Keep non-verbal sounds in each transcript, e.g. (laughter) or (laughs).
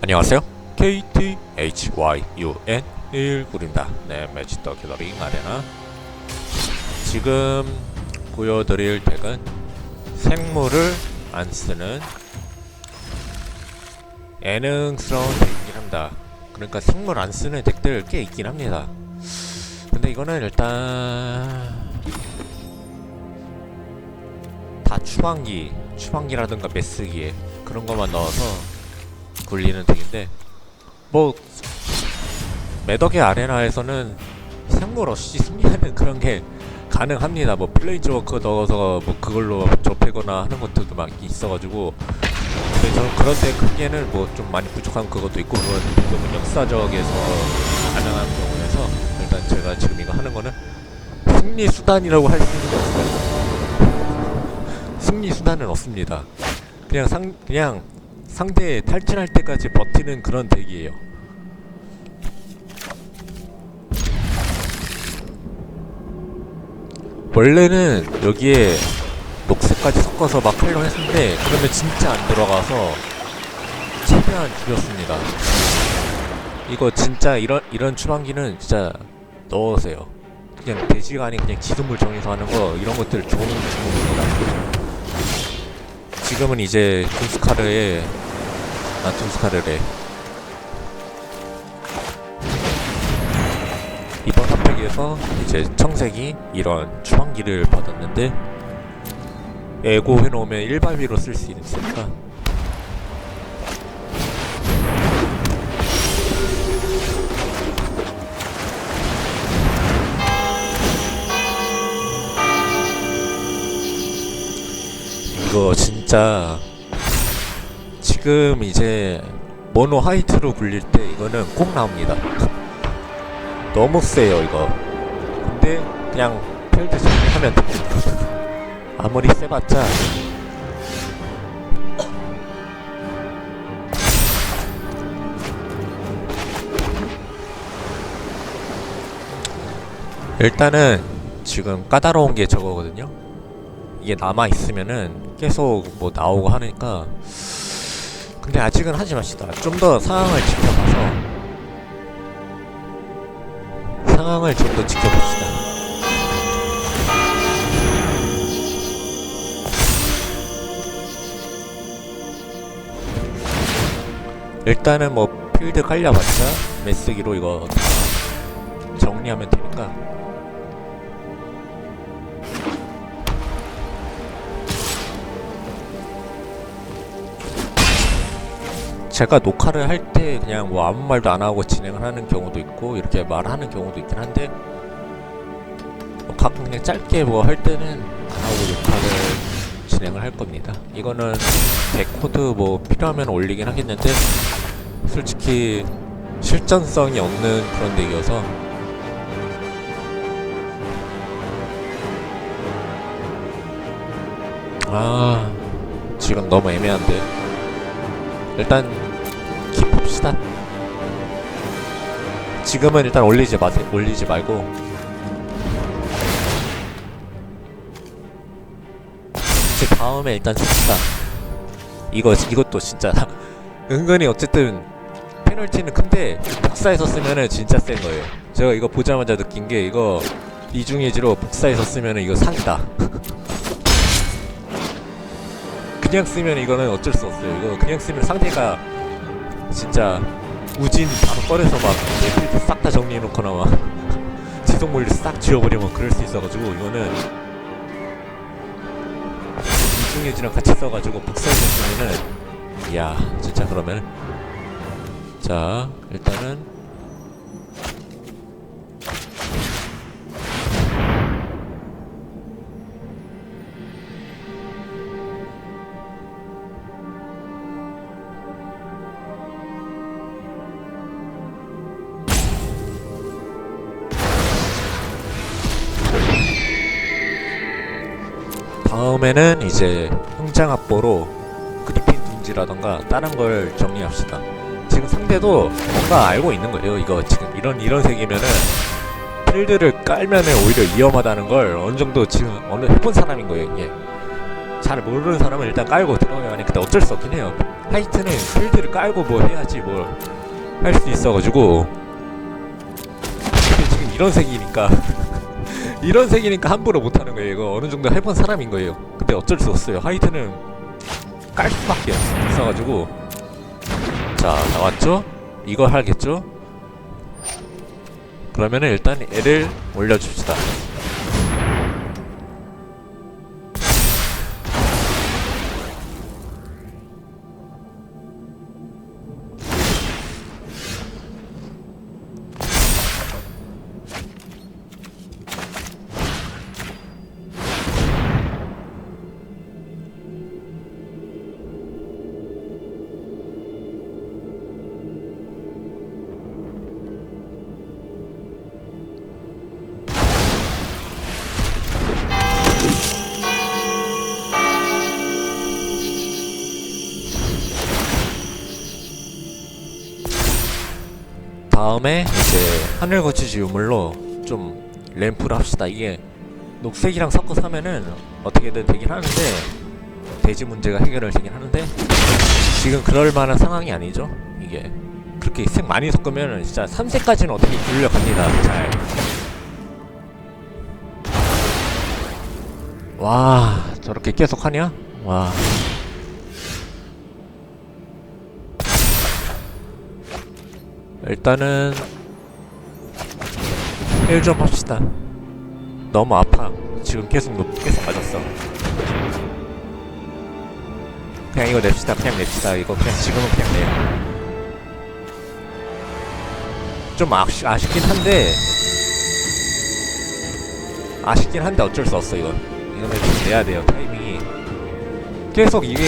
안녕하세요. KTHYUN 19입니다. 네, 매치 더 게더링 아레나. 지금 보여드릴 덱은 생물을 안 쓰는 예능스러운 덱이긴 합니다. 그러니까 생물 안 쓰는 덱들 꽤 있긴 합니다. 근데 이거는 일단 다 추방기, 추방기라든가 메스기에 그런 것만 넣어서 굴리는 덱인데 뭐 매덕의 아레나에서는 생물 없이 승리하는 그런 게 가능합니다. 뭐 플레이즈 워크 넣어서 뭐 그걸로 좁히거나 하는 것들도 막 있어가지고 근데 저는 그런 데 크기에는 뭐 좀 많이 부족한 그것도 있고 그건 너무 역사적에서 가능한 경우에서 일단 제가 지금 이거 하는 거는 승리 수단이라고 할 수 있는 게 없어요. 승리 수단은 없습니다. 그냥 상 그냥 상대 탈진할 때까지 버티는 그런 덱이에요. 원래는 여기에 녹색까지 섞어서 막 하려고 했는데 그러면 진짜 안 들어가서 최대한 줄였습니다. 이거 진짜 이런 이런 추방기는 진짜 넣으세요. 그냥 돼지가 아닌 그냥 지도물 정해서 하는 거 이런 것들 좋은 주문입니다. 지금은 이제 둠스카르에 아 둠스카르래. 이번 핫팩에서 이제 청색이 이런 추방기를 받았는데 에고 해놓으면 일발비로 쓸 수 있으니까 진짜 지금 이제 모노 하이트로 굴릴 때 이거는 꼭 나옵니다. 너무 세요 이거. 근데 그냥 필드 정리하면 돼. 아무리 세봤자 일단은 지금 까다로운 게 저거거든요. 이게 남아 있으면은 계속 뭐 나오고 하니까 근데 아직은 하지 맙시다. 좀 더 상황을 지켜봐서 상황을 좀 더 지켜봅시다. 일단은 뭐 필드 깔려봤자 메스기로 이거 다 정리하면 되니까 제가 녹화를 할 때 그냥 뭐 아무 말도 안 하고 진행을 하는 경우도 있고 이렇게 말하는 경우도 있긴 한데 뭐 가끔 그냥 짧게 뭐 할 때는 안 하고 녹화를 진행을 할 겁니다. 이거는 데코드 뭐 필요하면 올리긴 하겠는데 솔직히 실전성이 없는 그런 덱이어서 아 지금 너무 애매한데 일단 킵합시다 지금은 일단 올리지 마세 올리지 말고. 이제 다음에 일단 씁시다. 이거 이것도 진짜 (laughs) 은근히 어쨌든 페널티는 큰데 복사해서 쓰면은 진짜 센 거예요. 제가 이거 보자마자 느낀 게 이거 이중해지로 복사해서 쓰면은 이거 사기다. (laughs) 그냥 쓰면 이거는 어쩔 수 없어요. 이거 그냥 쓰면 상대가 진짜 우진 바로 꺼내서 막 필드 싹 다 정리해놓거나 막 (laughs) 지속 몰리 싹 지워버리면 그럴 수 있어가지고 이거는 이중해지랑 같이 써가지고 복사해서 쓰면은 이야 진짜 그러면 자 일단은 다음에는 이제 흥장 합보로 그리핀 둥지라던가 다른 걸 정리합시다. 지금 상대도 뭔가 알고 있는 거예요. 이거 지금 이런 이런 색이면은 필드를 깔면은 오히려 위험하다는 걸 어느 정도 지금 어느 해본 사람인 거예요. 이게 잘 모르는 사람은 일단 깔고 들어가야 하니 근데 어쩔 수 없긴 해요. 하이트는 필드를 깔고 뭐 해야지 뭘 할 수 있어가지고 근데 지금 이런 색이니까 (laughs) 이런 색이니까 함부로 못하는 거예요. 이거 어느 정도 해본 사람인 거예요. 근데 어쩔 수 없어요. 하이트는 깔 수밖에 없어가지고. 자 나왔죠? 이거 하겠죠? 그러면은 일단 애를 올려줍시다 다음에 이제 하늘 거치지 유물로 좀 램프를 합시다. 이게 녹색이랑 섞어서 하면은 어떻게든 되긴 하는데 대지 문제가 해결을 되긴 하는데 지금 그럴 만한 상황이 아니죠. 이게 그렇게 색 많이 섞으면 진짜 3색까지는 어떻게 굴려갑니다. 잘. 와 저렇게 계속 하냐? 와. 일단은 일좀 합시다. 너무 아파. 지금 계속 높, 계속 맞았어. 그냥 이거 냅시다. 그냥 냅시다. 이거 그냥 지금은 그냥 내요. 좀 아쉬, 아쉽긴 한데 아쉽긴 한데 어쩔 수 없어 이건. 이거는 좀 내야 돼요. 타이밍이 계속 이게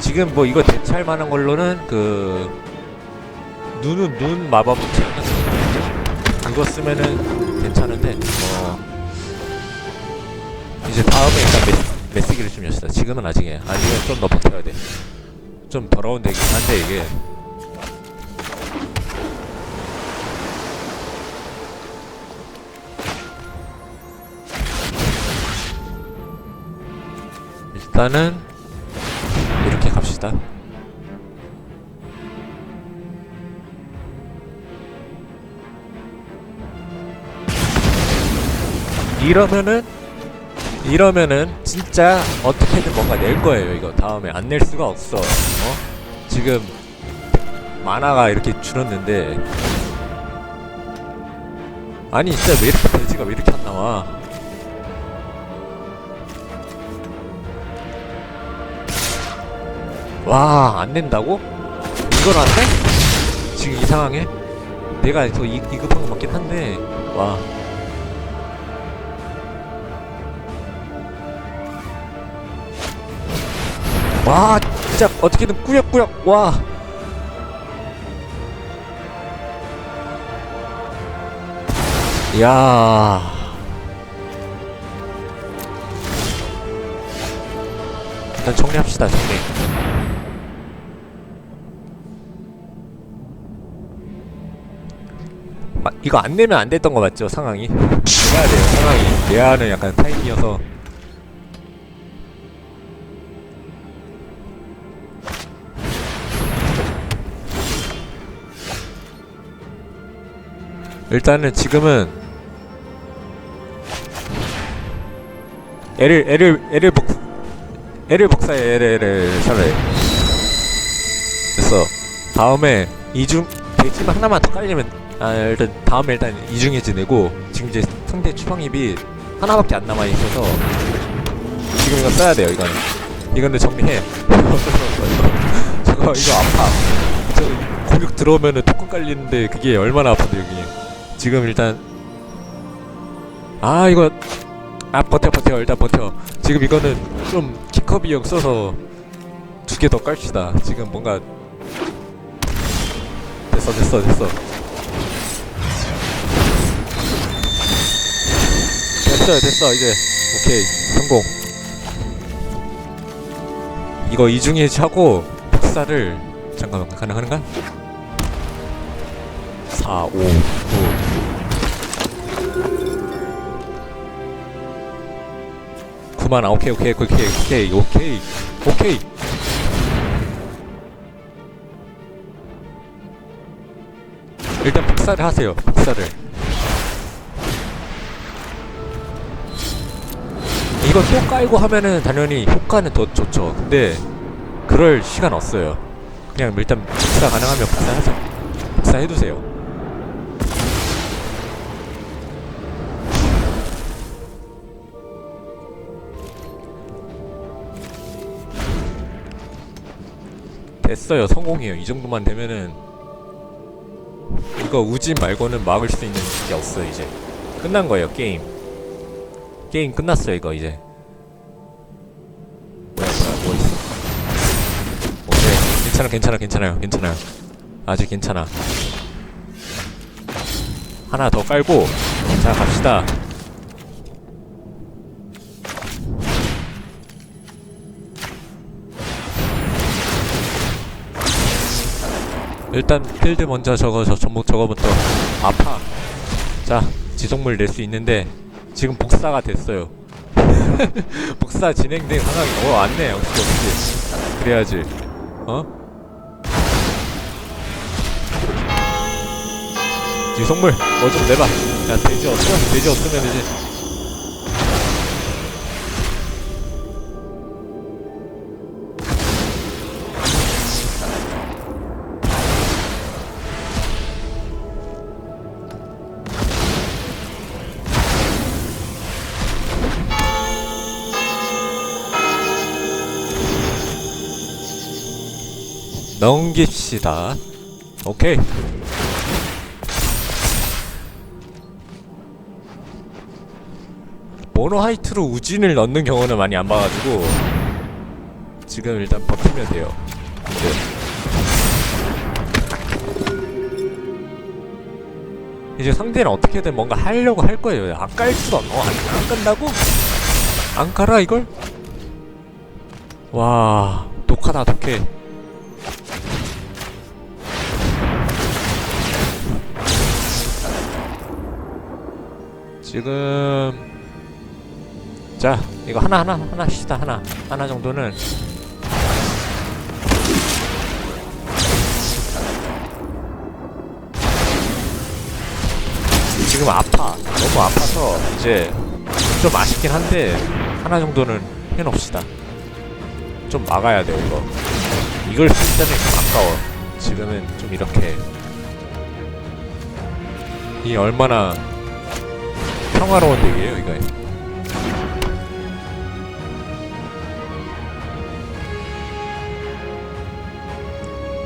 지금 뭐 이거 대체할 만한 걸로는 그 눈은 눈 마법 그거 쓰면은 괜찮은데 어. 이제 다음에 일단 메, 메시기를 좀 여시다. 지금은 아직이야 아직은 좀더 버텨야 돼좀 더러운 데긴 한데 이게. 일단은 이렇게 갑시다 이러면은 이러면은 진짜 어떻게든 뭔가 낼 거예요 이거 다음에 안 낼 수가 없어 어? 지금 만화가 이렇게 줄었는데 아니 진짜 왜 이렇게 돼지가 왜 이렇게 안 나와 와 안 낸다고? 이걸 안 내? 지금 이 상황에? 내가 더 이, 이급한 거 맞긴 한데 와 와 진짜 어떻게든 꾸역꾸역 와. 이야. 일단 정리합시다 정리. 마, 이거 안 내면 안 됐던 거 맞죠 상황이? 내야 돼요 상황이. 내야 하는 약간 타임이어서 일단은 지금은 애를 애를 애를 복 애를 복사해 애를 애를 차라리 됐어 다음에 이중 대지만 하나만 더 깔리면 아 일단 다음에 일단 이중에 지내고 지금 이제 상대 추방입이 하나밖에 안 남아 있어서 지금 이거 써야 돼요 이거는. 이거는 정리해. (laughs) 저거 이거 아파. 저 공격 들어오면은 토큰 깔리는데 그게 얼마나 아픈데 여기 지금 일단 아 이거 아 버텨 버텨 일단 버텨. 지금 이거는 좀 키커비형 써서 두 개 더 깔시다. 지금 뭔가 됐어 됐어 됐어. 됐어요 됐어 이제. 오케이 성공. 이거 이중에 하고 복사를 잠깐만 가능한가? 4, 5, 9 그만. 아, 오케이 오케이 오케이 오케이 오케이 오케이. 일단 복사를 하세요 복사를 이거 또 깔고 하면은 당연히 효과는 더 좋죠. 근데 그럴 시간 없어요. 그냥 일단 복사 가능하면 복사하세요. 복사해두세요. 됐어요. 성공이에요. 이 정도만 되면은 이거 우진 말고는 막을 수 있는 게 없어요. 이제 끝난 거예요. 게임. 게임 끝났어요. 이거 이제. 뭐야 뭐야 뭐 있어? 오케이 괜찮아 괜찮아 괜찮아요 괜찮아요. 아직 괜찮아. 하나 더 깔고 자 갑시다. 일단 필드 먼저 저 전목 저거부터 아파. 자 지속물 낼 수 있는데 지금 복사가 됐어요. (laughs) 복사 진행된 상황이 어 왔네. 역시 역시. 그래야지. 어? 지속물 뭐 좀 내봐. 야 돼지 없으면 돼지 없으면 되지 넘깁시다 오케이 모노 하이트로 우진을 넣는 경우는 많이 안 봐가지고 지금 일단 버티면 돼요 네. 이제 상대는 어떻게든 뭔가 하려고 할 거예요 안 깔 수도 없.. 어? 안, 안 깐다고? 안 깔아 이걸? 와 독하다 독해 지금 자 이거 하나 하나 하나 합시다 하나. 하나 정도는. 지금 아파. 너무 아파서 이제 좀 아쉽긴 한데 하나 정도는 해놓읍시다. 좀 막아야 돼요 이거. 이걸 좀 아까워. 지금은 좀 이렇게. 이 얼마나 평화로운 얘기예요 이거.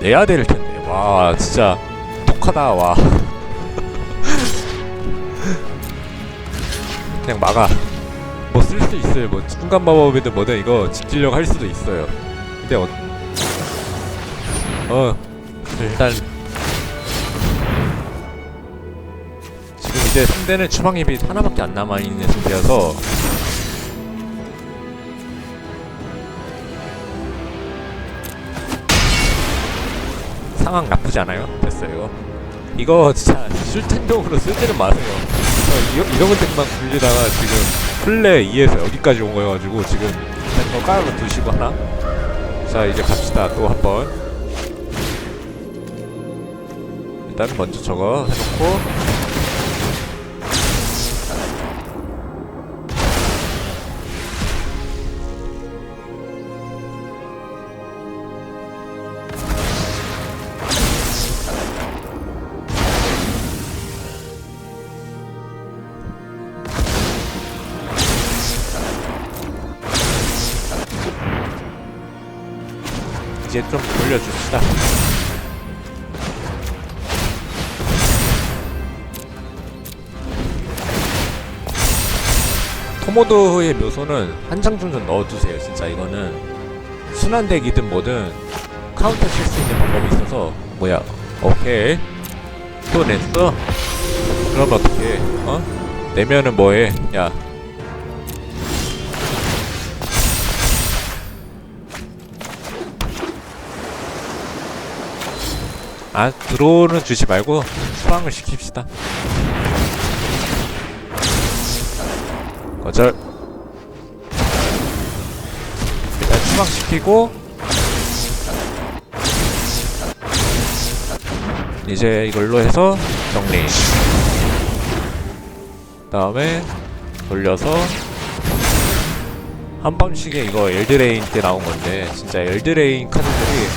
내야 될 텐데. 와 진짜 독하다 와. (laughs) 그냥 막아. 뭐 쓸 수 있어요. 뭐 순간 마법이든 뭐든 이거 집질력 할 수도 있어요. 근데 어, 어 일단 이제 상대는 추방 입이 하나밖에 안 남아 있는 상태여서 상황 나쁘지 않아요? 됐어요. 이거 진짜 술텐동으로 쓰지는 마세요. 저 이러, 이러면 땡만 굴리다가 지금 플레 2에서 여기까지 온 거여가지고 지금 이거 깔아 두시고 하나? 자 이제 갑시다. 또 한 번. 일단 먼저 저거 해놓고 이제 좀 돌려줍시다. 토모도의 묘소는 한 장 정도 넣어두세요. 진짜 이거는 순환덱이든 뭐든 카운터 칠 수 있는 방법이 있어서 뭐야? 오케이 또 냈어? 그럼 어떻게? 어? 내면은 뭐해? 야 아 드론은 주지 말고 수방을 시킵시다. 거절. 일단 추방시키고 이제 이걸로 해서 정리. 다음에 돌려서 한 번씩에 이거 엘드레인 때 나온 건데 진짜 엘드레인 카드들이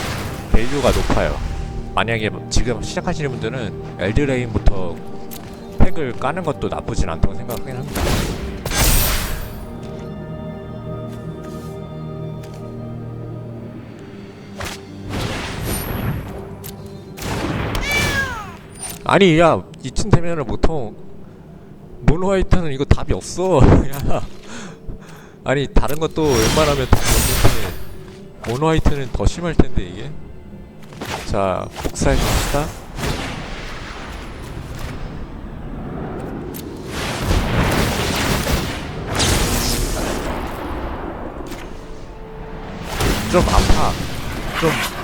밸류가 높아요 만약에 지금 시작하시는 분들은 엘드레인부터 팩을 까는 것도 나쁘진 않다고 생각하긴 합니다. 아니 야 이쯤 되면은 보통 모노화이트는 이거 답이 없어. (laughs) 야. 아니 다른 것도 웬만하면 답이 없는데 모노화이트는 더 심할 텐데 이게 자 복사해 줍시다. 좀 아파. 좀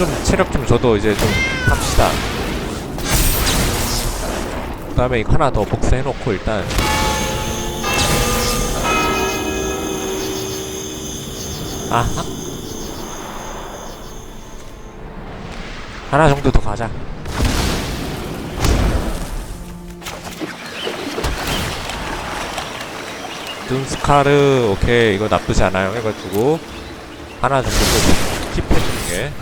좀 체력 좀 줘도 이제 좀 합시다. 그 다음에 이거 하나 더 복사해놓고 일단. 아하 하나 정도 더 가자. 둠스카르 오케이. 이거 나쁘지 않아요. 해가지고 하나 정도 또 킵해주는 게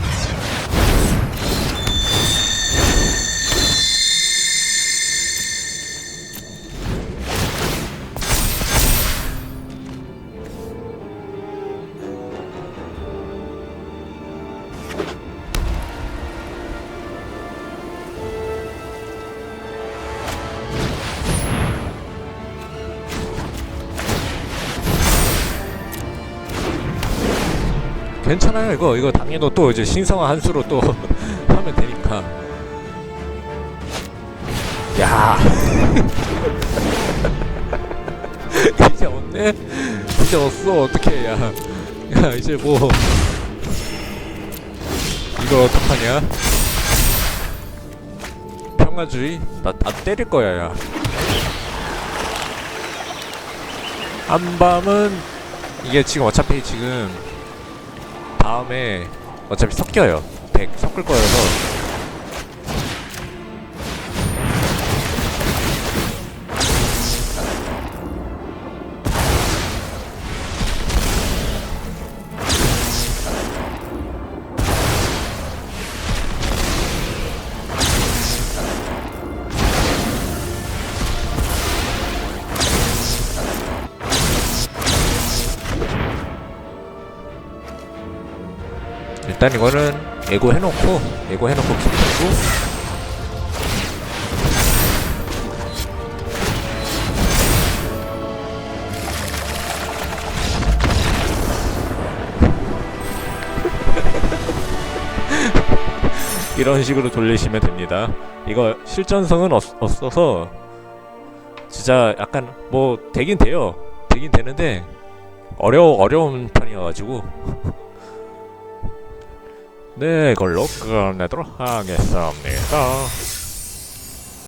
괜찮아요. 이거 이거 당연히 또 이제 신성한 한 수로 또 (laughs) 하면 되니까. 야. (laughs) 이제 없네 이제 없어. 어떡해 야, 야 이제 뭐. 이거 어떡하냐? 평화주의? 나, 나 때릴 거야 야. 한밤은 이게 지금 어차피 지금 다음에 어차피 섞여요. 100 섞을 거여서 일단 이거는 예고 해놓고 예고 해놓고 기다리고 (laughs) 이런 식으로 돌리시면 됩니다. 이거 실전성은 없, 없어서 진짜 약간 뭐 되긴 돼요. 되긴 되는데 어려워 어려운 편이어가지고 (laughs) 네, 이걸로 끝내도록 하겠습니다.